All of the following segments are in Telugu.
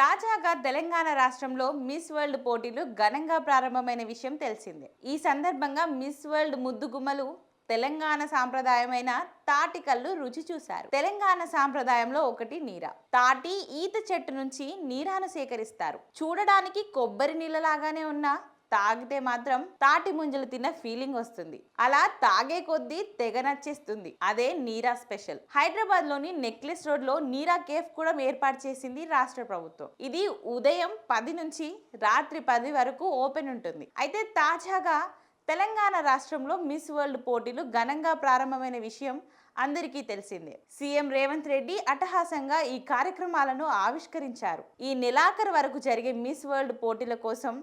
తాజాగా తెలంగాణ రాష్ట్రంలో మిస్ వరల్డ్ పోటీలు ఘనంగా ప్రారంభమైన విషయం తెలిసిందే. ఈ సందర్భంగా మిస్ వరల్డ్ ముద్దుగుమ్మలు తెలంగాణ సాంప్రదాయమైన తాటి కళ్ళు రుచి చూశారు. తెలంగాణ సాంప్రదాయంలో ఒకటి నీర. తాటి ఈత చెట్టు నుంచి నీరాను సేకరిస్తారు. చూడడానికి కొబ్బరి నీళ్ళలాగానే ఉన్న తాగితే మాత్రం తాటి ముంజలు తిన్న ఫీలింగ్ వస్తుంది. అలా తాగే కొద్దీ తెగ నచ్చేస్తుంది. అదే నీరా స్పెషల్. హైదరాబాద్లోని నెక్లెస్ రోడ్లో నీరా కేఫ్ కూడా ఏర్పాటు చేసింది రాష్ట్ర ప్రభుత్వం. ఇది ఉదయం పది నుంచి రాత్రి పది వరకు ఓపెన్ ఉంటుంది. అయితే తాజాగా తెలంగాణ రాష్ట్రంలో మిస్ వరల్డ్ పోటీలు ఘనంగా ప్రారంభమైన విషయం అందరికీ తెలిసిందే. సీఎం రేవంత్ రెడ్డి అట్టహాసంగా ఈ కార్యక్రమాలను ఆవిష్కరించారు. ఈ నెలాఖరు వరకు జరిగే మిస్ వరల్డ్ పోటీల కోసం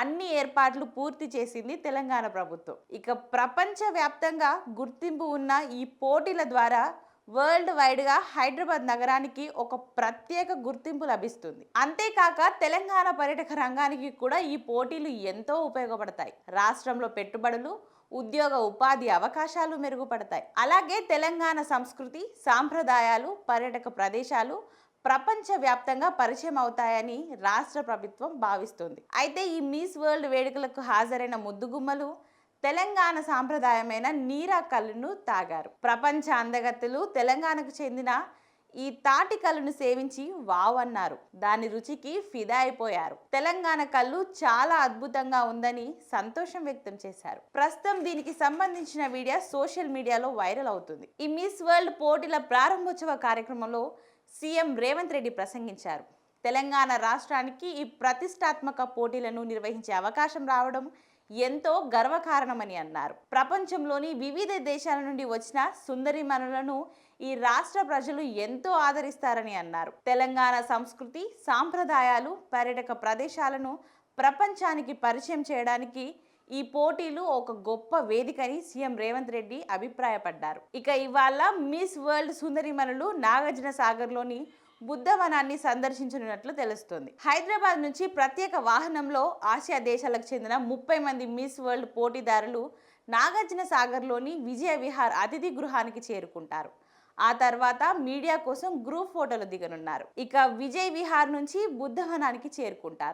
అన్ని ఏర్పాట్లు పూర్తి చేసింది తెలంగాణ ప్రభుత్వం. ఇక ప్రపంచ వ్యాప్తంగా గుర్తింపు ఉన్న ఈ పోటీల ద్వారా వరల్డ్ వైడ్గా హైదరాబాద్ నగరానికి ఒక ప్రత్యేక గుర్తింపు లభిస్తుంది. అంతేకాక తెలంగాణ పర్యటక రంగానికి కూడా ఈ పోటీలు ఎంతో ఉపయోగపడతాయి. రాష్ట్రంలో పెట్టుబడులు ఉద్యోగ ఉపాధి అవకాశాలు మెరుగుపడతాయి. అలాగే తెలంగాణ సంస్కృతి సాంప్రదాయాలు పర్యాటక ప్రదేశాలు ప్రపంచవ్యాప్తంగా పరిచయం అవుతాయని రాష్ట్ర ప్రభుత్వం భావిస్తుంది. అయితే ఈ మిస్ వరల్డ్ వేడుకలకు హాజరైన ముద్దుగుమ్మలు తెలంగాణ సాంప్రదాయమైన నీరా కళ్ళును తాగారు. ప్రపంచ అందగత్తులు తెలంగాణకు చెందిన ఈ తాటి కళ్ళును సేవించి వావ్ అన్నారు. దాని రుచికి ఫిదా అయిపోయారు. తెలంగాణ కళ్ళు చాలా అద్భుతంగా ఉందని సంతోషం వ్యక్తం చేశారు. ప్రస్తుతం దీనికి సంబంధించిన వీడియో సోషల్ మీడియాలో వైరల్ అవుతుంది. ఈ మిస్ వరల్డ్ పోటీల ప్రారంభోత్సవ కార్యక్రమంలో సీఎం రేవంత్ రెడ్డి ప్రసంగించారు. తెలంగాణ రాష్ట్రానికి ఈ ప్రతిష్టాత్మక పోటీలను నిర్వహించే అవకాశం రావడం ఎంతో గర్వకారణమని అన్నారు. ప్రపంచంలోని వివిధ దేశాల నుండి వచ్చిన సుందరిమణులను ఈ రాష్ట్ర ప్రజలు ఎంతో ఆదరిస్తారని అన్నారు. తెలంగాణ సంస్కృతి సాంప్రదాయాలు పర్యాటక ప్రదేశాలను ప్రపంచానికి పరిచయం చేయడానికి ఈ పోటీలు ఒక గొప్ప వేదికని సీఎం రేవంత్ రెడ్డి అభిప్రాయపడ్డారు. ఇక ఇవాళ మిస్ వరల్డ్ సుందరిమణులు నాగార్జున సాగర్లోని బుద్ధవనాన్ని సందర్శించనున్నట్లు తెలుస్తుంది. హైదరాబాద్ నుంచి ప్రత్యేక వాహనంలో ఆసియా దేశాలకు చెందిన ముప్పై మంది మిస్ వరల్డ్ పోటీదారులు నాగార్జున సాగర్లోని విజయ విహార్ అతిథి గృహానికి చేరుకుంటారు. ఆ తర్వాత మీడియా కోసం గ్రూప్ ఫోటోలు దిగనున్నారు. ఇక విజయ్ విహార్ నుంచి బుద్ధవనానికి చేరుకుంటారు.